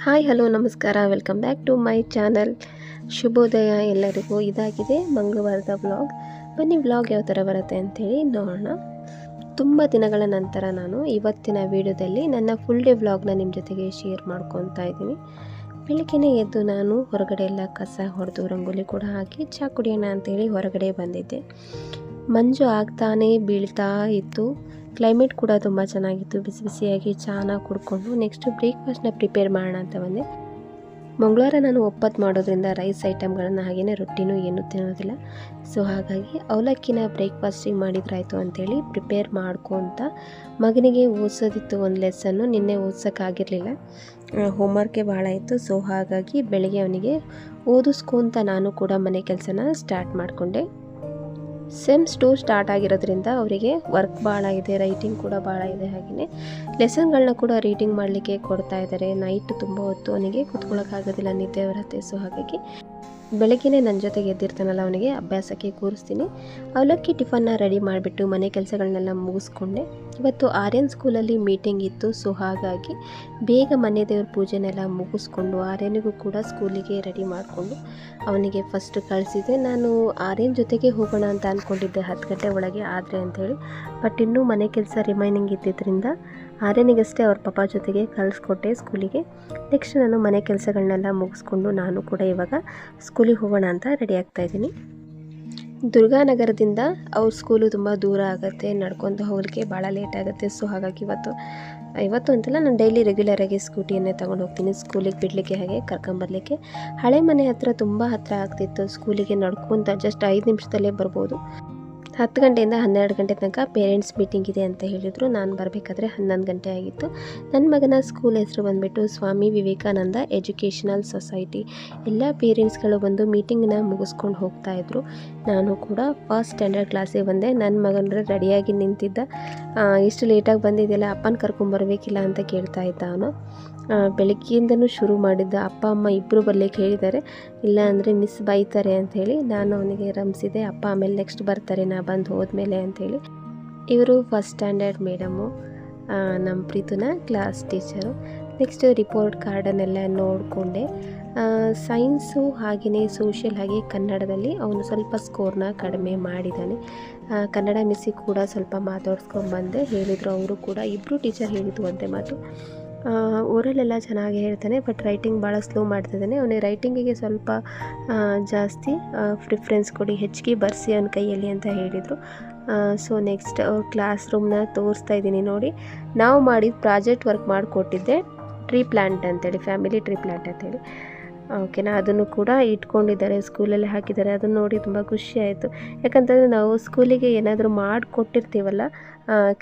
Hi, hello, ನಮಸ್ಕಾರ. Welcome back to my channel. ಶುಭೋದಯ ಎಲ್ಲರಿಗೂ ಇದಾಗಿದೆ ಮಂಗಳವಾರದ ವ್ಲಾಗ್. ಬನ್ನಿ, ವ್ಲಾಗ್ ಯಾವ ಥರ ಬರುತ್ತೆ ಅಂಥೇಳಿ ನೋಡೋಣ. ತುಂಬ ದಿನಗಳ ನಂತರ ನಾನು ಇವತ್ತಿನ ವಿಡಿಯೋದಲ್ಲಿ ನನ್ನ ಫುಲ್ ಡೇ ವ್ಲಾಗ್ನ ನಿಮ್ಮ ಜೊತೆಗೆ ಶೇರ್ ಮಾಡ್ಕೊತಾ ಇದ್ದೀನಿ. ಬೆಳಗ್ಗೆನೇ ಎದ್ದು ನಾನು ಹೊರಗಡೆ ಎಲ್ಲ ಕಸ ಹೊಡೆದು ರಂಗೋಲಿ ಕೂಡ ಹಾಕಿ ಚಾ ಕುಡಿಯೋಣ ಅಂತೇಳಿ ಹೊರಗಡೆ ಬಂದಿದ್ದೆ. ಮಂಜು ಆಗ್ತಾನೇ ಬೀಳ್ತಾ ಇತ್ತು. ಕ್ಲೈಮೇಟ್ ಕೂಡ ತುಂಬ ಚೆನ್ನಾಗಿತ್ತು. ಬಿಸಿ ಬಿಸಿಯಾಗಿ ಚಹಾನ ಕುಡ್ಕೊಂಡು ನೆಕ್ಸ್ಟು ಬ್ರೇಕ್ಫಾಸ್ಟ್ನ ಪ್ರಿಪೇರ್ ಮಾಡೋಣ ಅಂತ ಬಂದೆ. ಮಂಗಳವಾರ ನಾನು ಒಪ್ಪತ್ತು ಮಾಡೋದ್ರಿಂದ ರೈಸ್ ಐಟಮ್ಗಳನ್ನು ಹಾಗೆಯೇ ರೊಟ್ಟಿನೂ ಏನೂ ತಿನ್ನೋದಿಲ್ಲ. ಸೊ ಹಾಗಾಗಿ ಅವಲಕ್ಕಿನ ಬ್ರೇಕ್ಫಾಸ್ಟಿಗೆ ಮಾಡಿದ್ರಾಯ್ತು ಅಂತೇಳಿ ಪ್ರಿಪೇರ್ ಮಾಡ್ಕೊತ ಮಗನಿಗೆ ಓದಿಸೋದಿತ್ತು ಒಂದು ಲೆಸನ್ನು ನಿನ್ನೆ ಓದ್ಸೋಕ್ಕಾಗಿರಲಿಲ್ಲ. ಹೋಮ್ವರ್ಕೆ ಭಾಳ ಇತ್ತು. ಸೊ ಹಾಗಾಗಿ ಬೆಳಗ್ಗೆ ಅವನಿಗೆ ಓದಿಸ್ಕೊತ ನಾನು ಕೂಡ ಮನೆ ಕೆಲಸನ ಸ್ಟಾರ್ಟ್ ಮಾಡಿಕೊಂಡೆ. ಸೆಮ್ಸ್ ಟು ಸ್ಟಾರ್ಟ್ ಆಗಿರೋದ್ರಿಂದ ಅವರಿಗೆ ವರ್ಕ್ ಭಾಳ ಇದೆ ರೈಟಿಂಗ್ ಕೂಡ ಭಾಳ ಇದೆ ಹಾಗೆಯೇ ಲೆಸನ್ಗಳನ್ನ ಕೂಡ ರೀಡಿಂಗ್ ಮಾಡಲಿಕ್ಕೆ ಕೊಡ್ತಾ ಇದ್ದಾರೆ ನೈಟ್ ತುಂಬ ಹೊತ್ತು ಅವನಿಗೆ ಕುತ್ಕೊಳ್ಳೋಕ್ಕಾಗೋದಿಲ್ಲ ನಿದ್ದೆ ಬರುತ್ತೆ. ಸೊ ಹಾಗಾಗಿ ಬೆಳಗ್ಗೆನೇ ನನ್ನ ಜೊತೆಗೆ ಎದ್ದಿರ್ತಾನಲ್ಲ ಅವನಿಗೆ, ಅಭ್ಯಾಸಕ್ಕೆ ಕೂರಿಸ್ತೀನಿ. ಅವಲಕ್ಕಿ ಟಿಫನ್ನ ರೆಡಿ ಮಾಡಿಬಿಟ್ಟು ಮನೆ ಕೆಲಸಗಳನ್ನೆಲ್ಲ ಮುಗಿಸ್ಕೊಂಡೆ. ಇವತ್ತು ಆರ್ಯನ್ ಸ್ಕೂಲಲ್ಲಿ ಮೀಟಿಂಗ್ ಇತ್ತು, ಸೊ ಹಾಗಾಗಿ ಬೇಗ ಮನೆ ದೇವ್ರ ಪೂಜೆನೆಲ್ಲ ಮುಗಿಸ್ಕೊಂಡು ಆರ್ಯನಿಗೂ ಕೂಡ ಸ್ಕೂಲಿಗೆ ರೆಡಿ ಮಾಡಿಕೊಂಡು ಅವನಿಗೆ ಫಸ್ಟ್ ಕಳಿಸಿದೆ ನಾನು ಆರ್ಯನ್ ಜೊತೆಗೆ ಹೋಗೋಣ ಅಂತ ಅಂದ್ಕೊಂಡಿದ್ದೆ ಹತ್ತು ಗಂಟೆ ಒಳಗೆ ಆದರೆ ಅಂಥೇಳಿ ಬಟ್ ಇನ್ನೂ ಮನೆ ಕೆಲಸ ರಿಮೈನಿಂಗ್ ಇದ್ದಿದ್ದರಿಂದ ಆರ್ಯನಿಗಷ್ಟೇ ಅವ್ರ ಪಪ್ಪ ಜೊತೆಗೆ ಕಳಿಸ್ಕೊಟ್ಟೆ ಸ್ಕೂಲಿಗೆ. ನೆಕ್ಸ್ಟ್ ನಾನು ಮನೆ ಕೆಲಸಗಳನ್ನೆಲ್ಲ ಮುಗಿಸ್ಕೊಂಡು ನಾನು ಕೂಡ ಇವಾಗ ಸ್ಕೂಲಿಗೆ ಹೋಗೋಣ ಅಂತ ರೆಡಿ ಆಗ್ತಾ ಇದ್ದೀನಿ. ದುರ್ಗಾನಗರದಿಂದ ಅವ್ರ ಸ್ಕೂಲು ತುಂಬ ದೂರ ಆಗುತ್ತೆ ನಡ್ಕೊಂಡು ಹೋಗಲಿಕ್ಕೆ ಭಾಳ ಲೇಟ್ ಆಗುತ್ತೆ. ಸೊ ಹಾಗಾಗಿ ಇವತ್ತು ಇವತ್ತು ಅಂತಲ್ಲ ನಾನು ಡೈಲಿ ರೆಗ್ಯುಲರಾಗಿ ಸ್ಕೂಟಿಯನ್ನೇ ತೊಗೊಂಡು ಹೋಗ್ತೀನಿ. ಸ್ಕೂಲಿಗೆ ಬಿಡಲಿಕ್ಕೆ ಹಾಗೆ ಕರ್ಕೊಂಬರ್ಲಿಕ್ಕೆ ಹಳೆ ಮನೆ ಹತ್ರ ತುಂಬ ಹತ್ತಿರ ಆಗ್ತಿತ್ತು. ಸ್ಕೂಲಿಗೆ ನಡ್ಕೊತ ಜಸ್ಟ್ ಐದು ನಿಮಿಷದಲ್ಲೇ ಬರ್ಬೋದು. ಹತ್ತು ಗಂಟೆಯಿಂದ ಹನ್ನೆರಡು ಗಂಟೆ ತನಕ ಪೇರೆಂಟ್ಸ್ ಮೀಟಿಂಗ್ ಇದೆ ಅಂತ ಹೇಳಿದರು. ನಾನು ಬರಬೇಕಾದ್ರೆ ಹನ್ನೊಂದು ಗಂಟೆ ಆಗಿತ್ತು. ನನ್ನ ಮಗನ ಸ್ಕೂಲ್ ಹೆಸರು ಬಂದುಬಿಟ್ಟು ಸ್ವಾಮಿ ವಿವೇಕಾನಂದ ಎಜುಕೇಷನಲ್ ಸೊಸೈಟಿ ಎಲ್ಲ ಪೇರೆಂಟ್ಸ್ಗಳು ಬಂದು ಮೀಟಿಂಗ್ನ ಮುಗಿಸ್ಕೊಂಡು ಹೋಗ್ತಾಯಿದ್ರು ನಾನು ಕೂಡ ಫಸ್ಟ್ ಸ್ಟ್ಯಾಂಡರ್ಡ್ ಕ್ಲಾಸಿಗೆ ಬಂದೆ. ನನ್ನ ಮಗನ ರೆಡಿಯಾಗಿ ನಿಂತಿದ್ದ. ಇಷ್ಟು ಲೇಟಾಗಿ ಬಂದಿದ್ದೆಲ್ಲ ಅಪ್ಪನ ಕರ್ಕೊಂಬರ್ಬೇಕಿಲ್ಲ ಅಂತ ಕೇಳ್ತಾ ಇದ್ದ ಅವನು. ಬೆಳಗ್ಗೆಯಿಂದನೂ ಶುರು ಮಾಡಿದ್ದ ಅಪ್ಪ, ಅಮ್ಮ ಇಬ್ಬರು ಬರ್ಲಿಕ್ಕೆ ಹೇಳಿದ್ದಾರೆ. ಇಲ್ಲ ಅಂದರೆ ಮಿಸ್ ಬೈತಾರೆ ಅಂಥೇಳಿ ನಾನು ಅವನಿಗೆ ರಮಿಸಿದೆ ಅಪ್ಪ ಆಮೇಲೆ ನೆಕ್ಸ್ಟ್ ಬರ್ತಾರೆ, ನಾ ಬಂದು ಹೋದ್ಮೇಲೆ ಅಂಥೇಳಿ ಇವರು ಫಸ್ಟ್ ಸ್ಟ್ಯಾಂಡರ್ಡ್ ಮೇಡಮು ನಮ್ಮ ಪ್ರೀತುನ ಕ್ಲಾಸ್ ಟೀಚರು ನೆಕ್ಸ್ಟ್ ರಿಪೋರ್ಟ್ ಕಾರ್ಡನ್ನೆಲ್ಲ ನೋಡಿಕೊಂಡೆ. ಸೈನ್ಸು ಹಾಗೆಯೇ ಸೋಷಿಯಲ್ ಹಾಗೆ ಕನ್ನಡದಲ್ಲಿ ಅವನು ಸ್ವಲ್ಪ ಸ್ಕೋರ್ನ ಕಡಿಮೆ ಮಾಡಿದ್ದಾನೆ ಕನ್ನಡ ಮಿಸ್ಸಿಗೆ ಕೂಡ ಸ್ವಲ್ಪ ಮಾತಾಡ್ಸ್ಕೊಂಡು ಬಂದೆ ಹೇಳಿದರು ಅವರು ಕೂಡ ಇಬ್ಬರು ಟೀಚರ್ ಹೇಳಿದ್ದು ಒಂದೇ ಮಾತು. ಓರಲೆಲ್ಲ ಚೆನ್ನಾಗಿ ಹೇಳ್ತಾನೆ ಬಟ್ ರೈಟಿಂಗ್ ಭಾಳ ಸ್ಲೋ ಮಾಡ್ತಿದ್ದಾನೆ. ಅವನಿಗೆ ರೈಟಿಂಗಿಗೆ ಸ್ವಲ್ಪ ಜಾಸ್ತಿ ಪ್ರಿಫ್ರೆನ್ಸ್ ಕೊಡಿ, ಹೆಚ್ಚಿಗೆ ಬರ್ಸಿ ಅವನ ಕೈಯಲ್ಲಿ ಅಂತ ಹೇಳಿದರು. ಸೊ ನೆಕ್ಸ್ಟ್ ಕ್ಲಾಸ್ ರೂಮ್ನ ತೋರಿಸ್ತಾ ಇದ್ದೀನಿ ನೋಡಿ. ನಾವು ಮಾಡಿದ ಪ್ರಾಜೆಕ್ಟ್ ವರ್ಕ್ ಮಾಡಿಕೊಟ್ಟಿದ್ದೆ ಟ್ರೀ ಪ್ಲ್ಯಾಂಟ್ ಅಂತೇಳಿ ಫ್ಯಾಮಿಲಿ ಟ್ರೀ ಪ್ಲ್ಯಾಂಟ್ ಅಂತೇಳಿ. ಓಕೆನಾ ಅದನ್ನು ಕೂಡ ಇಟ್ಕೊಂಡಿದ್ದಾರೆ, ಸ್ಕೂಲಲ್ಲಿ ಹಾಕಿದ್ದಾರೆ, ಅದನ್ನು ನೋಡಿ ತುಂಬ ಖುಷಿ ಆಯಿತು. ಯಾಕಂತಂದರೆ ನಾವು ಸ್ಕೂಲಿಗೆ ಏನಾದರೂ ಮಾಡಿಕೊಟ್ಟಿರ್ತೀವಲ್ಲ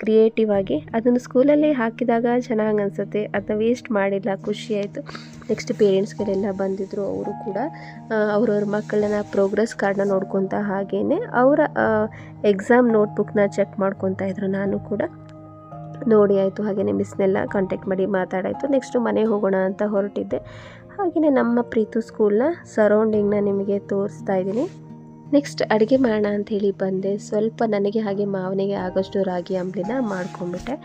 ಕ್ರಿಯೇಟಿವ್ ಆಗಿ, ಅದನ್ನು ಸ್ಕೂಲಲ್ಲಿ ಹಾಕಿದಾಗ ಚೆನ್ನಾಗಿ ಅನಿಸುತ್ತೆ, ಅದನ್ನ ವೇಸ್ಟ್ ಮಾಡಿಲ್ಲ, ಖುಷಿ ಆಯಿತು. ನೆಕ್ಸ್ಟ್ ಪೇರೆಂಟ್ಸ್ಗಳೆಲ್ಲ ಬಂದಿದ್ದರು ಅವರು ಕೂಡ ಅವ್ರವ್ರ ಮಕ್ಕಳನ್ನ ಪ್ರೋಗ್ರೆಸ್ ಕಾರ್ಡನ್ನ ನೋಡ್ಕೊತ ಹಾಗೇ ಅವರ ಎಕ್ಸಾಮ್ ನೋಟ್ಬುಕ್ನ ಚೆಕ್ ಮಾಡ್ಕೊತಾ ಇದ್ರು, ನಾನು ಕೂಡ. ನೋಡಿ ಆಯಿತು ಹಾಗೆಯೇ ಮಿಸ್ನೆಲ್ಲ ಕಾಂಟ್ಯಾಕ್ಟ್ ಮಾಡಿ ಮಾತಾಡಾಯಿತು. ನೆಕ್ಸ್ಟು ಮನೆಗೆ ಹೋಗೋಣ ಅಂತ ಹೊರಟಿದ್ದೆ. ಹಾಗೆಯೇ ನಮ್ಮ ಪ್ರೀತು ಸ್ಕೂಲ್ನ ಸರೌಂಡಿಂಗ್ನ ನಿಮಗೆ ತೋರಿಸ್ತಾ ಇದ್ದೀನಿ. ನೆಕ್ಸ್ಟ್ ಅಡುಗೆ ಮಾಡೋಣ ಅಂಥೇಳಿ ಬಂದೆ. ಸ್ವಲ್ಪ ನನಗೆ ಹಾಗೆ ಮಾವನಿಗೆ ಆಗೋಷ್ಟು ರಾಗಿ ಅಂಬ್ಲಿನ ಮಾಡ್ಕೊಂಡ್ಬಿಟ್ಟೆ.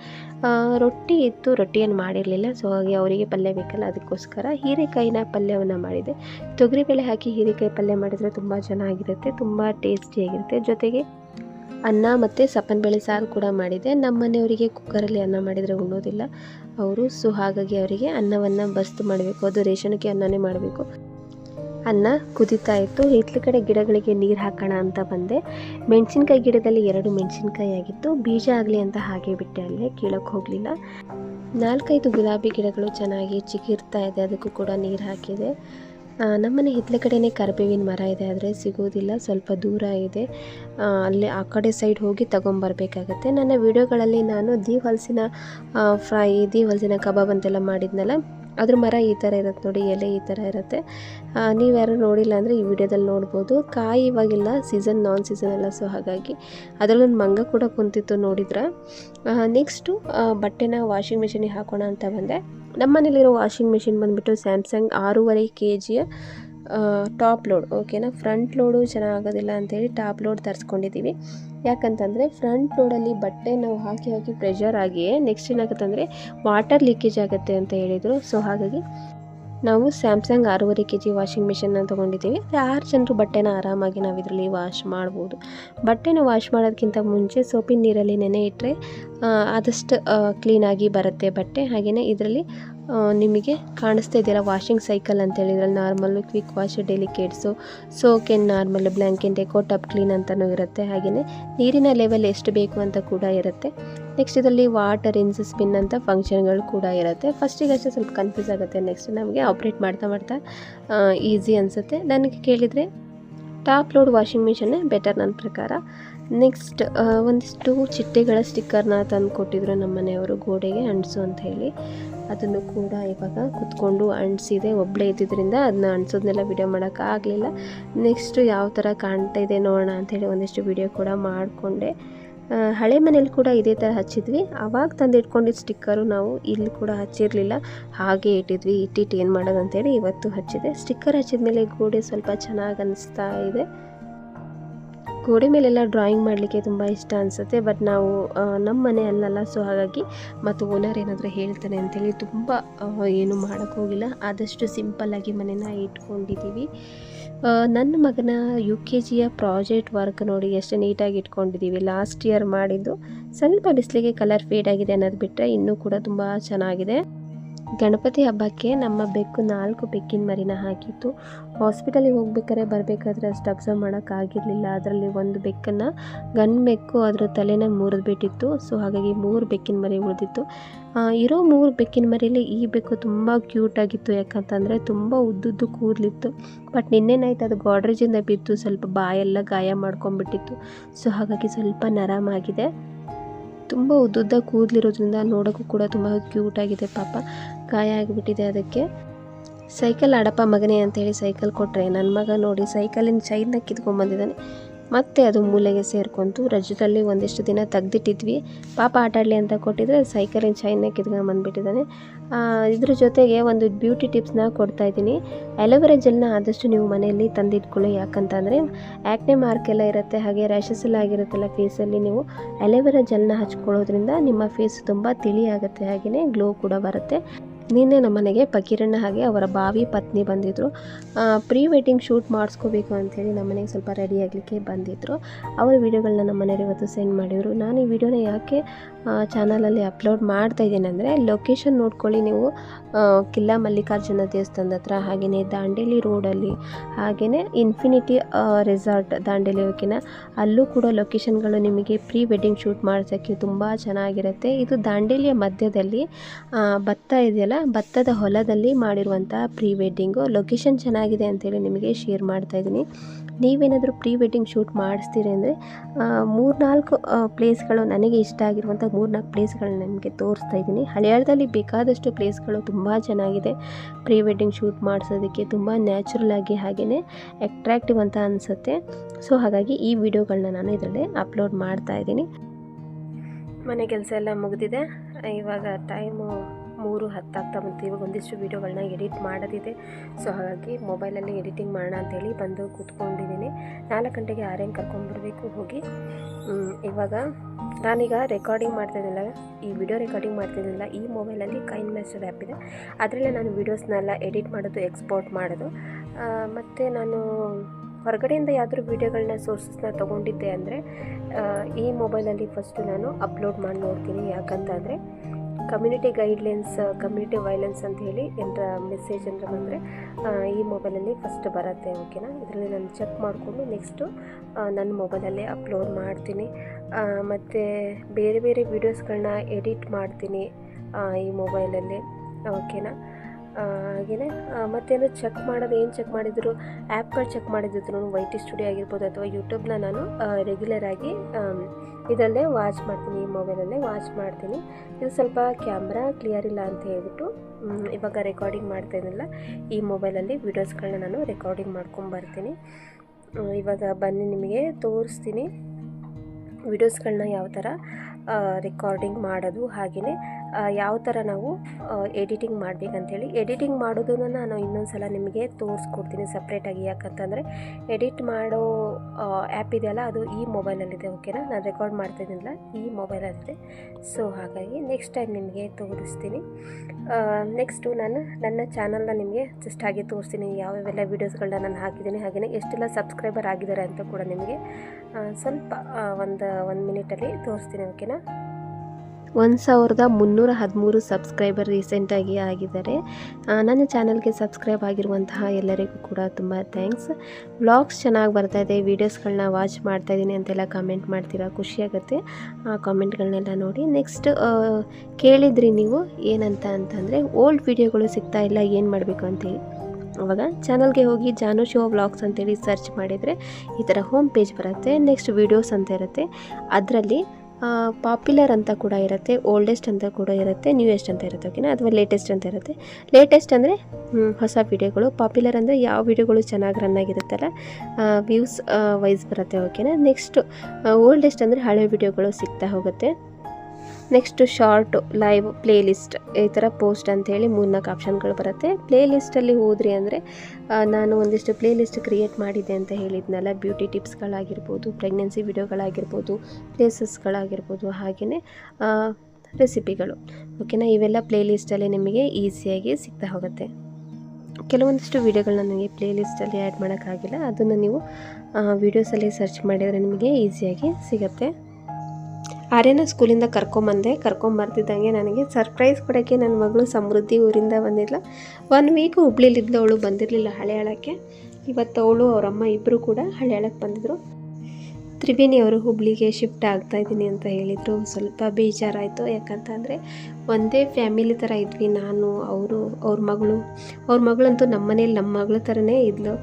ರೊಟ್ಟಿ ಇತ್ತು, ರೊಟ್ಟಿಯನ್ನು ಮಾಡಿರಲಿಲ್ಲ. ಸೊ ಹಾಗೆ ಅವರಿಗೆ ಪಲ್ಯ ಬೇಕಲ್ಲ, ಅದಕ್ಕೋಸ್ಕರ ಹೀರೆಕಾಯಿನ ಪಲ್ಯವನ್ನು ಮಾಡಿದೆ. ತೊಗರಿಬೇಳೆ ಹಾಕಿ ಹೀರೆಕಾಯಿ ಪಲ್ಯ ಮಾಡಿದರೆ ತುಂಬ ಚೆನ್ನಾಗಿರುತ್ತೆ, ತುಂಬ ಟೇಸ್ಟಿಯಾಗಿರುತ್ತೆ ಜೊತೆಗೆ ಅನ್ನ ಮತ್ತು ಸಪ್ಪನ ಬೇಳೆ ಸಾರು ಕೂಡ ಮಾಡಿದೆ. ನಮ್ಮ ಮನೆಯವರಿಗೆ ಕುಕ್ಕರಲ್ಲಿ ಅನ್ನ ಮಾಡಿದರೆ ಉಣ್ಣೋದಿಲ್ಲ. ಅವರು ಸೊ ಹಾಗಾಗಿ ಅವರಿಗೆ ಅನ್ನವನ್ನು ಬಸ್ತು ಮಾಡಬೇಕು. ಅದು ರೇಷನ್ಗೆ ಅನ್ನನೇ ಮಾಡಬೇಕು. ಅನ್ನ ಕುದೀತಾ ಇತ್ತು. ಹಿತ್ಲ ಕಡೆ ಗಿಡಗಳಿಗೆ ನೀರು ಹಾಕೋಣ ಅಂತ ಬಂದೆ. ಮೆಣಸಿನ್ಕಾಯಿ ಗಿಡದಲ್ಲಿ ಎರಡು ಮೆಣಸಿನ್ಕಾಯಿ ಆಗಿತ್ತು. ಬೀಜ ಆಗಲಿ ಅಂತ ಹಾಗೆ ಬಿಟ್ಟೆ ಅಲ್ಲೇ ಕೀಳಕ್ಕೆ ಹೋಗಲಿಲ್ಲ. ನಾಲ್ಕೈದು ಗುಲಾಬಿ ಗಿಡಗಳು ಚೆನ್ನಾಗಿ ಚಿಗಿರ್ತಾ ಇದೆ. ಅದಕ್ಕೂ ಕೂಡ ನೀರು ಹಾಕಿದೆ. ನಮ್ಮನೆ ಹಿತ್ತಲೆ ಕಡೆಯೇ ಕರಿಬೇವಿನ ಮರ ಇದೆ, ಆದರೆ ಸಿಗೋದಿಲ್ಲ, ಸ್ವಲ್ಪ ದೂರ ಇದೆ. ಅಲ್ಲಿ ಆ ಕಡೆ ಸೈಡ್ ಹೋಗಿ ತೊಗೊಂಬರ್ಬೇಕಾಗತ್ತೆ. ನನ್ನ ವಿಡಿಯೋಗಳಲ್ಲಿ ನಾನು ದೀವ್ ಹಲಸಿನ ಫ್ರೈ ದೀವ್ ಹಲಸಿನ ಕಬಾಬ್ ಅಂತೆಲ್ಲ ಮಾಡಿದ್ನಲ್ಲ ಅದ್ರ ಮರ ಈ ಥರ ಇರುತ್ತೆ ನೋಡಿ, ಎಲೆ ಈ ಥರ ಇರುತ್ತೆ. ನೀವು ಯಾರು ನೋಡಿಲ್ಲ ಅಂದರೆ ಈ ವಿಡಿಯೋದಲ್ಲಿ ನೋಡ್ಬೋದು. ಕಾಯಿ ಇವಾಗಿಲ್ಲ, ಸೀಸನ್, ನಾನ್ ಸೀಸನ್ ಎಲ್ಲ ಸೊ ಹಾಗಾಗಿ ಅದರಲ್ಲೊಂದು ಮಂಗ ಕೂಡ ಕುಂತಿತ್ತು ನೋಡಿದ್ರೆ. ನೆಕ್ಸ್ಟು ಬಟ್ಟೆನ ವಾಷಿಂಗ್ ಮಿಷಿನಿಗೆ ಹಾಕೋಣ ಅಂತ ಬಂದೆ. ನಮ್ಮ ಮನೇಲಿರೋ ವಾಷಿಂಗ್ ಮಿಷಿನ್ ಬಂದುಬಿಟ್ಟು ಸ್ಯಾಮ್ಸಂಗ್ ಆರೂವರೆ ಕೆ ಜಿಯ ಟಾಪ್ ಲೋಡ್ ಓಕೆನಾ ಫ್ರಂಟ್ ಲೋಡು ಚೆನ್ನಾಗೋದಿಲ್ಲ ಅಂತೇಳಿ ಟಾಪ್ ಲೋಡ್ ತರಿಸ್ಕೊಂಡಿದ್ದೀವಿ ಯಾಕಂತಂದರೆ ಫ್ರಂಟ್ ಲೋಡಲ್ಲಿ ಬಟ್ಟೆ ನಾವು ಹಾಕಿ ಹಾಕಿ ಪ್ರೆಷರ್ ಆಗಿಯೇ ನೆಕ್ಸ್ಟ್ ಏನಾಗುತ್ತಂದರೆ ವಾಟರ್ ಲೀಕೇಜ್ ಆಗುತ್ತೆ ಅಂತ ಹೇಳಿದರು. ಸೊ ಹಾಗಾಗಿ ನಾವು ಸ್ಯಾಮ್ಸಂಗ್ ಆರೂವರೆ ಕೆ ಜಿ ವಾಷಿಂಗ್ ಮಿಷನ್ನ ತೊಗೊಂಡಿದ್ದೀವಿ ಆರು ಜನರು ಬಟ್ಟೆನ ಆರಾಮಾಗಿ ನಾವು ಇದರಲ್ಲಿ ವಾಶ್ ಮಾಡ್ಬೋದು. ಬಟ್ಟೆನ ವಾಶ್ ಮಾಡೋದಕ್ಕಿಂತ ಮುಂಚೆ ಸೋಪಿನ ನೀರಲ್ಲಿ ನೆನೆ ಇಟ್ಟರೆ ಆದಷ್ಟು ಕ್ಲೀನಾಗಿ ಬರುತ್ತೆ ಬಟ್ಟೆ. ಹಾಗೆಯೇ ಇದರಲ್ಲಿ ನಿಮಗೆ ಕಾಣಿಸ್ತಾ ಇದೆಯಲ್ಲ ವಾಷಿಂಗ್ ಸೈಕಲ್ ಅಂತ ಹೇಳಿದ್ರೆ normal quick wash delicates soak Ken normal blanket eco tub clean ಅಂತಲೂ ಇರುತ್ತೆ. ಹಾಗೆಯೇ ನೀರಿನ ಲೆವೆಲ್ ಎಷ್ಟು ಬೇಕು ಅಂತ ಕೂಡ ಇರುತ್ತೆ. ನೆಕ್ಸ್ಟ್ ಇದರಲ್ಲಿ ವಾಟರ್ ಇನ್ಸ್ ಸ್ಪಿನ್ ಅಂತ ಫಂಕ್ಷನ್ಗಳು ಕೂಡ ಇರುತ್ತೆ. ಫಸ್ಟಿಗೆ ಅಷ್ಟೇ ಸ್ವಲ್ಪ ಕನ್ಫ್ಯೂಸ್ ಆಗುತ್ತೆ. ನೆಕ್ಸ್ಟ್ ನಮಗೆ ಆಪ್ರೇಟ್ ಮಾಡ್ತಾ ಮಾಡ್ತಾ ಈಸಿ ಅನಿಸುತ್ತೆ. ನನಗೆ ಕೇಳಿದರೆ ಟಾಪ್ ಲೋಡ್ ವಾಷಿಂಗ್ ಮಿಷನ್ನೇ ಬೆಟರ್ ನನ್ನ ಪ್ರಕಾರ. ನೆಕ್ಸ್ಟ್ ಒಂದಿಷ್ಟು ಚಿಟ್ಟೆಗಳ ಸ್ಟಿಕ್ಕರ್ನ ತಂದು ಕೊಟ್ಟಿದ್ರು ನಮ್ಮ ಮನೆಯವರು ಗೋಡೆಗೆ ಅಂಟಿಸು ಅಂತ ಹೇಳಿ. ಅದನ್ನು ಕೂಡ ಇವಾಗ ಕುತ್ಕೊಂಡು ಅಂಟಿಸಿದೆ. ಒಬ್ಬಳೇ ಇದ್ದಿದ್ದರಿಂದ ಅದನ್ನ ಅಂಟಿಸೋದನ್ನೆಲ್ಲ ವಿಡಿಯೋ ಮಾಡೋಕ್ಕಾಗಲಿಲ್ಲ ನೆಕ್ಸ್ಟು ಯಾವ ಥರ ಕಾಣ್ತಾ ಇದೆ ನೋಡೋಣ ಅಂಥೇಳಿ ಒಂದಿಷ್ಟು ವಿಡಿಯೋ ಕೂಡ ಮಾಡಿಕೊಂಡೆ. ಹಳೆ ಮನೇಲಿ ಕೂಡ ಇದೇ ಥರ ಹಚ್ಚಿದ್ವಿ. ಆವಾಗ ತಂದಿಟ್ಕೊಂಡಿದ್ದ ಸ್ಟಿಕ್ಕರು ನಾವು ಇಲ್ಲಿ ಕೂಡ ಹಚ್ಚಿರಲಿಲ್ಲ. ಹಾಗೆ ಇಟ್ಟಿದ್ವಿ. ಇಟ್ಟಿಟ್ಟು ಏನು ಮಾಡೋದು ಅಂತೇಳಿ ಇವತ್ತು ಹಚ್ಚಿದೆ. ಸ್ಟಿಕ್ಕರ್ ಹಚ್ಚಿದ ಮೇಲೆ ಗೋಡೆ ಸ್ವಲ್ಪ ಚೆನ್ನಾಗಿ ಅನಿಸ್ತಾ ಇದೆ. ಗೋಡೆ ಮೇಲೆಲ್ಲ ಡ್ರಾಯಿಂಗ್ ಮಾಡಲಿಕ್ಕೆ ತುಂಬ ಇಷ್ಟ ಅನಿಸುತ್ತೆ. ಬಟ್ ನಾವು ನಮ್ಮ ಮನೆ ಅಲ್ಲಲ್ಲ. ಸೊ ಹಾಗಾಗಿ ಮತ್ತು ಓನರ್ ಏನಾದರೂ ಹೇಳ್ತಾನೆ ಅಂತೇಳಿ ತುಂಬ ಏನು ಮಾಡೋಕ್ಕೆ ಹೋಗಿಲ್ಲ. ಆದಷ್ಟು ಸಿಂಪಲ್ಲಾಗಿ ಮನೇನ ಇಟ್ಕೊಂಡಿದ್ದೀವಿ ನನ್ನ ಮಗನ ಯು ಕೆ ಜಿಯ ಪ್ರಾಜೆಕ್ಟ್ ವರ್ಕ್ ನೋಡಿ ಎಷ್ಟು ನೀಟಾಗಿ ಇಟ್ಕೊಂಡಿದ್ದೀವಿ ಲಾಸ್ಟ್ ಇಯರ್ ಮಾಡಿದ್ದು ಸ್ವಲ್ಪ ಬಿಸಿಲಿಗೆ ಕಲರ್ ಫೇಡ್ ಆಗಿದೆ ಅನ್ನೋದು ಬಿಟ್ಟರೆ ಇನ್ನೂ ಕೂಡ ತುಂಬ ಚೆನ್ನಾಗಿದೆ. ಗಣಪತಿ ಹಬ್ಬಕ್ಕೆ ನಮ್ಮ ಬೆಕ್ಕು ನಾಲ್ಕು ಬೆಕ್ಕಿನ ಮರಿನ ಹಾಕಿತ್ತು. ಹಾಸ್ಪಿಟಲಿಗೆ ಹೋಗ್ಬೇಕಾದ್ರೆ ಬರಬೇಕಾದ್ರೆ ಅಷ್ಟು ಅಬ್ಸರ್ವ್ ಮಾಡೋಕ್ಕಾಗಿರಲಿಲ್ಲ ಅದರಲ್ಲಿ ಒಂದು ಬೆಕ್ಕನ್ನು ಗಂಡು ಬೆಕ್ಕು ಅದರ ತಲೆನ ಮುರಿದ್ಬಿಟ್ಟಿತ್ತು. ಸೊ ಹಾಗಾಗಿ ಮೂರು ಬೆಕ್ಕಿನ ಮರಿ ಉಳಿದಿತ್ತು. ಇರೋ ಮೂರು ಬೆಕ್ಕಿನ ಮರಿಲಿ ಈ ಬೆಕ್ಕು ತುಂಬ ಕ್ಯೂಟಾಗಿತ್ತು ಯಾಕಂತಂದರೆ ತುಂಬ ಉದ್ದುದ್ದು ಕೂದಲಿತ್ತು. ಬಟ್ ನಿನ್ನೆ ನೈಟ್ ಅದು ಗಾಡ್ರೇಜಿಂದ ಬಿದ್ದು ಸ್ವಲ್ಪ ಬಾಯೆಲ್ಲ ಗಾಯ ಮಾಡ್ಕೊಂಡ್ಬಿಟ್ಟಿತ್ತು. ಸೊ ಹಾಗಾಗಿ ಸ್ವಲ್ಪ ನರಾಮಾಗಿದೆ ತುಂಬ ಉದ್ದುದ್ದ ಕೂದಲಿರೋದ್ರಿಂದ ನೋಡೋಕ್ಕೂ ಕೂಡ ತುಂಬ ಕ್ಯೂಟಾಗಿದೆ ಪಾಪ. ಗಾಯ ಆಗಿಬಿಟ್ಟಿದೆ ಅದಕ್ಕೆ. ಸೈಕಲ್ ಆಡಪ್ಪ ಮಗನೇ ಅಂತೇಳಿ ಸೈಕಲ್ ಕೊಟ್ಟರೆ ನನ್ನ ಮಗ ನೋಡಿ ಸೈಕಲಿನ ಚೈನ್ನ ಕಿತ್ಕೊಂಡ್ಬಂದಿದ್ದಾನೆ. ಮತ್ತೆ ಅದು ಮೂಲೆಗೆ ಸೇರ್ಕೊಂತು. ರಜದಲ್ಲಿ ಒಂದಿಷ್ಟು ದಿನ ತೆಗ್ದಿಟ್ಟಿದ್ವಿ. ಪಾಪ ಆಟಾಡಲಿ ಅಂತ ಕೊಟ್ಟಿದ್ರೆ ಸೈಕಲಿನ ಚೈನ್ನ ಕಿತ್ಕೊಂಡ್ಬಂದ್ಬಿಟ್ಟಿದ್ದಾನೆ. ಇದ್ರ ಜೊತೆಗೆ ಒಂದು ಬ್ಯೂಟಿ ಟಿಪ್ಸ್ನ ಕೊಡ್ತಾ ಇದ್ದೀನಿ. ಅಲೋವೆರಾ ಜೆಲ್ನ ಆದಷ್ಟು ನೀವು ಮನೆಯಲ್ಲಿ ತಂದಿಟ್ಕೊಳ್ಳಿ. ಯಾಕಂತಂದರೆ ಆ್ಯಕ್ನೆ ಮಾರ್ಕ್ ಎಲ್ಲ ಇರುತ್ತೆ, ಹಾಗೆ ರ್ಯಾಷಸ್ ಎಲ್ಲ ಆಗಿರುತ್ತಲ್ಲ ಫೇಸಲ್ಲಿ ನೀವು. ಅಲೋವೆರಾ ಜೆಲ್ನ ಹಚ್ಕೊಳ್ಳೋದ್ರಿಂದ ನಿಮ್ಮ ಫೇಸ್ ತುಂಬ ತಿಳಿಯಾಗುತ್ತೆ ಹಾಗೆಯೇ ಗ್ಲೋ ಕೂಡ ಬರುತ್ತೆ. ನಿನ್ನೆ ನಮ್ಮ ಮನೆಗೆ ಫಕೀರಣ್ಣ ಹಾಗೆ ಅವರ ಬಾವಿ ಪತ್ನಿ ಬಂದಿದ್ದರು ಪ್ರೀ ವೆಡ್ಡಿಂಗ್ ಶೂಟ್ ಮಾಡಿಸ್ಕೋಬೇಕು ಅಂಥೇಳಿ ನಮ್ಮ ಮನೆಗೆ ಸ್ವಲ್ಪ ರೆಡಿ ಆಗಲಿಕ್ಕೆ ಬಂದಿದ್ದರು ಅವರ ವೀಡಿಯೋಗಳನ್ನ ನಮ್ಮ ಮನೆಯವರು ಇವತ್ತು ಸೆಂಡ್ ಮಾಡಿದರು. ನಾನು ಈ ವಿಡಿಯೋನ ಯಾಕೆ ಚಾನಲಲ್ಲಿ ಅಪ್ಲೋಡ್ ಮಾಡ್ತಾ ಇದ್ದೀನಿ ಅಂದರೆ ಲೊಕೇಶನ್ ನೋಡ್ಕೊಳ್ಳಿ ನೀವು. ಕಿಲ್ಲಾ ಮಲ್ಲಿಕಾರ್ಜುನ ದೇವಸ್ಥಾನದ ಹತ್ರ ಹಾಗೆಯೇ ದಾಂಡೇಲಿ ರೋಡಲ್ಲಿ ಹಾಗೆಯೇ ಇನ್ಫಿನಿಟಿ ರೆಸಾರ್ಟ್ ದಾಂಡೇಲಿ ಓಕೆನ ಅಲ್ಲೂ ಕೂಡ ಲೊಕೇಶನ್ಗಳು ನಿಮಗೆ ಪ್ರೀ ವೆಡ್ಡಿಂಗ್ ಶೂಟ್ ಮಾಡ್ಸೋಕ್ಕೆ ತುಂಬ ಚೆನ್ನಾಗಿರುತ್ತೆ. ಇದು ದಾಂಡೇಲಿಯ ಮಧ್ಯದಲ್ಲಿ ಭತ್ತ ಇದೆಯಲ್ಲ ಭತ್ತದ ಹೊಲದಲ್ಲಿ ಮಾಡಿರುವಂಥ ಪ್ರೀ ವೆಡ್ಡಿಂಗು ಲೊಕೇಶನ್ ಚೆನ್ನಾಗಿದೆ ಅಂತೇಳಿ ನಿಮಗೆ ಶೇರ್ ಮಾಡ್ತಾ ಇದ್ದೀನಿ. ನೀವೇನಾದರೂ ಪ್ರೀ ವೆಡ್ಡಿಂಗ್ ಶೂಟ್ ಮಾಡಿಸ್ತೀರಿ ಅಂದರೆ ಮೂರ್ನಾಲ್ಕು ಪ್ಲೇಸ್ಗಳು ನನಗೆ ಇಷ್ಟ ಆಗಿರುವಂಥ ಮೂರ್ನಾಲ್ಕು ಪ್ಲೇಸ್ಗಳನ್ನ ನಿಮಗೆ ತೋರಿಸ್ತಾ ಇದ್ದೀನಿ. ಹಳೆಯಾಳದಲ್ಲಿ ಬೇಕಾದಷ್ಟು ಪ್ಲೇಸ್ಗಳು ತುಂಬ ಚೆನ್ನಾಗಿದೆ. ಪ್ರೀ ವೆಡ್ಡಿಂಗ್ ಶೂಟ್ ಮಾಡಿಸೋದಕ್ಕೆ ತುಂಬ ನ್ಯಾಚುರಲ್ ಆಗಿ ಹಾಗೆಯೇ ಅಟ್ರ್ಯಾಕ್ಟಿವ್ ಅಂತ ಅನಿಸುತ್ತೆ. ಸೊ, ಹಾಗಾಗಿ ಈ ವಿಡಿಯೋಗಳನ್ನ ನಾನು ಇದರಲ್ಲಿ ಅಪ್ಲೋಡ್ ಮಾಡ್ತಾ ಇದ್ದೀನಿ. ಮನೆ ಕೆಲಸ ಎಲ್ಲ ಮುಗಿದಿದೆ. ಇವಾಗ ಟೈಮು ಮೂರು ಹತ್ತಾಗ್ತಾ ಬಂತು. ಇವಾಗ ಒಂದಿಷ್ಟು ವೀಡಿಯೋಗಳನ್ನ ಎಡಿಟ್ ಮಾಡೋದಿದೆ. ಸೊ ಹಾಗಾಗಿ ಮೊಬೈಲಲ್ಲಿ ಎಡಿಟಿಂಗ್ ಮಾಡೋಣ ಅಂತೇಳಿ ಬಂದು ಕೂತ್ಕೊಂಡಿದ್ದೀನಿ. ನಾಲ್ಕು ಗಂಟೆಗೆ ಆರ್ಯನ್ ಕರ್ಕೊಂಡ್ಬರ್ಬೇಕು ಹೋಗಿ ಇವಾಗ ನಾನೀಗ ರೆಕಾರ್ಡಿಂಗ್ ಮಾಡ್ತಿದ್ದಿಲ್ಲ ಈ ವಿಡಿಯೋ ರೆಕಾರ್ಡಿಂಗ್ ಮಾಡ್ತಿದ್ದಿಲ್ಲ ಈ ಮೊಬೈಲಲ್ಲಿ ಕೈನ್ ಮ್ಯಾಸ್ಟರ್ ಆ್ಯಪ್ ಇದೆ. ಅದರಲ್ಲೇ ನಾನು ವೀಡಿಯೋಸ್ನೆಲ್ಲ ಎಡಿಟ್ ಮಾಡೋದು ಎಕ್ಸ್ಪೋರ್ಟ್ ಮಾಡೋದು. ಮತ್ತು ನಾನು ಹೊರಗಡೆಯಿಂದ ಯಾವ್ದಾದ್ರು ವೀಡಿಯೋಗಳನ್ನ ಸೋರ್ಸಸ್ನ ತೊಗೊಂಡಿದ್ದೆ ಅಂದರೆ ಈ ಮೊಬೈಲಲ್ಲಿ ಫಸ್ಟು ನಾನು ಅಪ್ಲೋಡ್ ಮಾಡಿ ನೋಡ್ತೀನಿ. ಯಾಕಂತಂದರೆ ಕಮ್ಯುನಿಟಿ ಗೈಡ್ಲೈನ್ಸ್ ಕಮ್ಯುನಿಟಿ ವೈಲೆನ್ಸ್ ಅಂತ ಹೇಳಿ ಏನರ ಮೆಸೇಜ್ ಅಂದರೆ ಬಂದರೆ ಈ ಮೊಬೈಲಲ್ಲಿ ಫಸ್ಟ್ ಬರುತ್ತೆ ಓಕೆನಾ ಇದರಲ್ಲಿ ನಾನು ಚೆಕ್ ಮಾಡಿಕೊಂಡು ನೆಕ್ಸ್ಟು ನನ್ನ ಮೊಬೈಲಲ್ಲೇ ಅಪ್ಲೋಡ್ ಮಾಡ್ತೀನಿ. ಮತ್ತು ಬೇರೆ ಬೇರೆ ವೀಡಿಯೋಸ್ಗಳನ್ನ ಎಡಿಟ್ ಮಾಡ್ತೀನಿ ಈ ಮೊಬೈಲಲ್ಲಿ ಓಕೆನಾ ಹಾಗೆಯೇ ಮತ್ತೇನು ಚೆಕ್ ಮಾಡೋದು, ಏನು ಚೆಕ್ ಮಾಡಿದ್ರು? ಆ್ಯಪ್ಗಳು ಚೆಕ್ ಮಾಡಿದ್ರು ವೈ ಟಿ ಸ್ಟುಡಿಯೋ ಆಗಿರ್ಬೋದು ಅಥವಾ ಯೂಟ್ಯೂಬ್ನ ನಾನು ರೆಗ್ಯುಲರ್ ಆಗಿ ಇದರಲ್ಲೇ ವಾಚ್ ಮಾಡ್ತೀನಿ ಈ ಮೊಬೈಲಲ್ಲೇ ವಾಚ್ ಮಾಡ್ತೀನಿ. ಇದು ಸ್ವಲ್ಪ ಕ್ಯಾಮ್ರಾ ಕ್ಲಿಯರ್ ಇಲ್ಲ ಅಂತ ಹೇಳ್ಬಿಟ್ಟು ಇವಾಗ ರೆಕಾರ್ಡಿಂಗ್ ಮಾಡ್ತಾ ಇದ್ದಿಲ್ಲ ಈ ಮೊಬೈಲಲ್ಲಿ ವೀಡಿಯೋಸ್ಗಳನ್ನ ನಾನು ರೆಕಾರ್ಡಿಂಗ್ ಮಾಡ್ಕೊಂಬರ್ತೀನಿ ಇವಾಗ ಬನ್ನಿ ನಿಮಗೆ, ತೋರಿಸ್ತೀನಿ. ವೀಡಿಯೋಸ್ಗಳನ್ನ ಯಾವ ಥರ ರೆಕಾರ್ಡಿಂಗ್ ಮಾಡೋದು ಹಾಗೆಯೇ ಯಾವ ಥರ ನಾವು ಎಡಿಟಿಂಗ್ ಮಾಡಬೇಕಂತೇಳಿ. ಎಡಿಟಿಂಗ್ ಮಾಡೋದನ್ನು ನಾನು ಇನ್ನೊಂದು ಸಲ ನಿಮಗೆ ತೋರಿಸ್ಕೊಡ್ತೀನಿ ಸಪ್ರೇಟಾಗಿ ಯಾಕಂತಂದರೆ ಎಡಿಟ್ ಮಾಡೋ ಆ್ಯಪ್ ಇದೆಯಲ್ಲ, ಅದು ಈ ಮೊಬೈಲಲ್ಲಿದೆ ಓಕೆನಾ ನಾನು ರೆಕಾರ್ಡ್ ಮಾಡ್ತಿದ್ದೀನಿಲ್ಲ, ಈ ಮೊಬೈಲಲ್ಲಿದೆ ಸೊ ಹಾಗಾಗಿ ನೆಕ್ಸ್ಟ್ ಟೈಮ್ ನಿಮಗೆ ತೋರಿಸ್ತೀನಿ. ನೆಕ್ಸ್ಟು ನಾನು ನನ್ನ ಚಾನಲ್ನ ನಿಮಗೆ ಜಸ್ಟ್ ಹಾಗೆ ತೋರಿಸ್ತೀನಿ, ಯಾವ್ಯಾವೆಲ್ಲ ವೀಡಿಯೋಸ್ಗಳನ್ನ ನಾನು ಹಾಕಿದ್ದೀನಿ. ಹಾಗೆಯೇ ಎಷ್ಟೆಲ್ಲ ಸಬ್ಸ್ಕ್ರೈಬರ್ ಆಗಿದ್ದಾರೆ ಅಂತ ಕೂಡ ನಿಮಗೆ ಸ್ವಲ್ಪ ಒಂದು ಒಂದು ಮಿನಿಟಲ್ಲಿ ತೋರಿಸ್ತೀನಿ ಓಕೆನಾ ಒಂದು ಸಾವಿರದ ಮುನ್ನೂರ ಹದಿಮೂರು ಸಬ್ಸ್ಕ್ರೈಬರ್ ರೀಸೆಂಟಾಗಿ ಆಗಿದ್ದಾರೆ. ನನ್ನ ಚಾನಲ್ಗೆ ಸಬ್ಸ್ಕ್ರೈಬ್ ಆಗಿರುವಂತಹ ಎಲ್ಲರಿಗೂ ಕೂಡ ತುಂಬ ಥ್ಯಾಂಕ್ಸ್. ವ್ಲಾಗ್ಸ್ ಚೆನ್ನಾಗಿ ಬರ್ತಾ ಇದೆ ವೀಡಿಯೋಸ್ಗಳನ್ನ ವಾಚ್ ಮಾಡ್ತಾ ಇದ್ದೀನಿ ಅಂತೆಲ್ಲ ಕಮೆಂಟ್ ಮಾಡ್ತೀರಾ ಖುಷಿಯಾಗುತ್ತೆ ಆ ಕಾಮೆಂಟ್ಗಳನ್ನೆಲ್ಲ ನೋಡಿ, ನೆಕ್ಸ್ಟ್ ಕೇಳಿದ್ರಿ ನೀವು ಏನಂತ ಅಂತಂದರೆ, ಓಲ್ಡ್ ವೀಡಿಯೋಗಳು ಸಿಗ್ತಾ ಇಲ್ಲ, ಏನು ಮಾಡಬೇಕು ಅಂತೇಳಿ. ಅವಾಗ ಚಾನಲ್ಗೆ ಹೋಗಿ ಜಾನು ಶೋ ವ್ಲಾಗ್ಸ್ ಅಂತೇಳಿ ಸರ್ಚ್ ಮಾಡಿದರೆ ಈ ಥರ ಹೋಮ್ ಪೇಜ್ ಬರುತ್ತೆ, ನೆಕ್ಸ್ಟ್ ವೀಡಿಯೋಸ್ ಅಂತ ಇರುತ್ತೆ. ಅದರಲ್ಲಿ ಪಾಪ್ಯುಲರ್ ಅಂತ ಕೂಡ ಇರುತ್ತೆ ಓಲ್ಡೆಸ್ಟ್ ಅಂತ ಕೂಡ ಇರುತ್ತೆ ನ್ಯೂಯೆಸ್ಟ್ ಅಂತ ಇರುತ್ತೆ ಓಕೆನಾ ಅಥವಾ ಲೇಟೆಸ್ಟ್ ಅಂತ ಇರುತ್ತೆ. ಲೇಟೆಸ್ಟ್ ಅಂದರೆ ಹೊಸ ವೀಡಿಯೋಗಳು ಪಾಪ್ಯುಲರ್ ಅಂದರೆ ಯಾವ ವೀಡಿಯೋಗಳು ಚೆನ್ನಾಗಿ ರನ್ ಆಗಿರುತ್ತಲ್ಲ ವ್ಯೂಸ್ ವೈಸ್ ಬರುತ್ತೆ ಓಕೆನಾ ನೆಕ್ಸ್ಟು ಓಲ್ಡೆಸ್ಟ್ ಅಂದರೆ ಹಳೆ ವೀಡಿಯೋಗಳು ಸಿಗ್ತಾ ಹೋಗುತ್ತೆ. Next short live playlist ಈ ಥರ ಪೋಸ್ಟ್ ಅಂಥೇಳಿ ಮೂರ್ನಾಲ್ಕು ಆಪ್ಷನ್ಗಳು ಬರುತ್ತೆ. ಪ್ಲೇ ಲಿಸ್ಟಲ್ಲಿ ಹೋದ್ರಿ ಅಂದರೆ ನಾನು ಒಂದಿಷ್ಟು ಪ್ಲೇ ಲಿಸ್ಟ್ ಕ್ರಿಯೇಟ್ ಮಾಡಿದ್ದೆ ಅಂತ ಹೇಳಿದ್ನಲ್ಲ, ಬ್ಯೂಟಿ ಟಿಪ್ಸ್ಗಳಾಗಿರ್ಬೋದು, ಪ್ರೆಗ್ನೆನ್ಸಿ ವಿಡಿಯೋಗಳಾಗಿರ್ಬೋದು, ಪ್ಲೇಸಸ್ಗಳಾಗಿರ್ಬೋದು ಹಾಗೆಯೇ ರೆಸಿಪಿಗಳು. ಓಕೆನಾ? ಇವೆಲ್ಲ ಪ್ಲೇ ಲಿಸ್ಟಲ್ಲಿ ನಿಮಗೆ ಈಸಿಯಾಗಿ ಸಿಗ್ತಾ ಹೋಗುತ್ತೆ. ಕೆಲವೊಂದಿಷ್ಟು ವೀಡಿಯೋಗಳನ್ನ ನನಗೆ ಪ್ಲೇ ಲಿಸ್ಟಲ್ಲಿ ಆ್ಯಡ್ ಮಾಡೋಕ್ಕಾಗಿಲ್ಲ, ಅದನ್ನು ನೀವು ವೀಡಿಯೋಸಲ್ಲಿ ಸರ್ಚ್ ಮಾಡಿದರೆ ನಿಮಗೆ ಈಸಿಯಾಗಿ ಸಿಗುತ್ತೆ. ಆರ್ಯನ ಸ್ಕೂಲಿಂದ ಕರ್ಕೊಂಬಂದೆ. ಕರ್ಕೊಂಬರ್ತಿದ್ದಂಗೆ ನನಗೆ ಸರ್ಪ್ರೈಸ್ ಕೊಡೋಕ್ಕೆ ನನ್ನ ಮಗಳು ಸಮೃದ್ಧಿ ಊರಿಂದ ಬಂದಿಲ್ಲ ಒನ್ ವೀಕ್ ಹುಬ್ಳಿಲಿದ್ದ ಅವಳು ಬಂದಿರಲಿಲ್ಲ ಹಳೆಯಾಳಕ್ಕೆ ಇವತ್ತು ಅವಳು, ಅವರಮ್ಮ ಇಬ್ಬರು ಕೂಡ ಹಳೆಯಾಳಕ್ಕೆ ಬಂದಿದ್ದರು ತ್ರಿವೇಣಿ ಅವರು ಹುಬ್ಳಿಗೆ ಶಿಫ್ಟ್ ಆಗ್ತಾ ಇದ್ದೀನಿ ಅಂತ ಹೇಳಿದರು. ಸ್ವಲ್ಪ ಬೇಜಾರಾಯಿತು. ಯಾಕಂತಂದರೆ ಒಂದೇ ಫ್ಯಾಮಿಲಿ ಥರ ಇದ್ವಿ. ನಾನು, ಅವರು, ಅವ್ರ ಮಗಳು. ಅವ್ರ ಮಗಳಂತೂ ನಮ್ಮ ಮನೇಲಿ ನಮ್ಮ ಮಗಳ ಥರನೇ ಇದ್ಲು.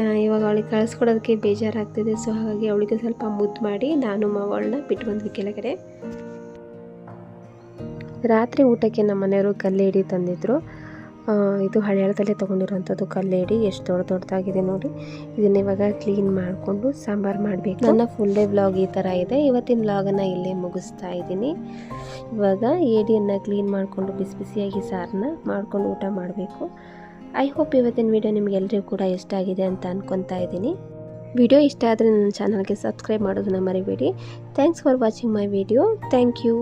ಇವಾಗ ಅವಳಿಗೆ ಕಳಿಸ್ಕೊಡೋದಕ್ಕೆ ಬೇಜಾರಾಗ್ತಿದೆ. ಸೊ ಹಾಗಾಗಿ ಅವಳಿಗೆ ಸ್ವಲ್ಪ ಮುದ್ದು ಮಾಡಿ ನಾನು ಮಗಳನ್ನ ಬಿಟ್ಟು ಬಂದ್ವಿ ಕೆಳಗಡೆ. ರಾತ್ರಿ ಊಟಕ್ಕೆ ನಮ್ಮ ಮನೆಯವರು ಕಲ್ಲೇಡಿ ತಂದಿದ್ರು. ಆ, ಇದು ಹಳೆಯಾಳದಲ್ಲಿ ತೊಗೊಂಡಿರೋಂಥದ್ದು ಕಲ್ಲೇಡಿ. ಎಷ್ಟು ದೊಡ್ಡ ದೊಡ್ಡದಾಗಿದೆ ನೋಡಿ. ಇದನ್ನ ಇವಾಗ ಕ್ಲೀನ್ ಮಾಡಿಕೊಂಡು ಸಾಂಬಾರು ಮಾಡಬೇಕು. ನನ್ನ ಫುಲ್ ಡೇ ವ್ಲಾಗ್ ಈ ಥರ ಇದೆ. ಇವತ್ತಿನ ವ್ಲಾಗನ್ನು ಇಲ್ಲೇ ಮುಗಿಸ್ತಾ ಇದ್ದೀನಿ. ಇವಾಗ ಏಡಿಯನ್ನು ಕ್ಲೀನ್ ಮಾಡಿಕೊಂಡು ಬಿಸಿ ಬಿಸಿಯಾಗಿ ಸಾರನ್ನ ಮಾಡ್ಕೊಂಡು ಊಟ ಮಾಡಬೇಕು. ಐ ಹೋಪ್ ಇವತ್ತಿನ ವಿಡಿಯೋ ನಿಮಗೆಲ್ಲರಿಗೂ ಕೂಡ ಇಷ್ಟ ಆಗಿದೆ ಅಂತ ಅನ್ಕೊತಾ ಇದ್ದೀನಿ. ವಿಡಿಯೋ ಇಷ್ಟ ಆದರೆ ನನ್ನ ಚಾನಲ್ಗೆ ಸಬ್ಸ್ಕ್ರೈಬ್ ಮಾಡೋದನ್ನ ಮರಿಬೇಡಿ. Thanks for watching my video thank you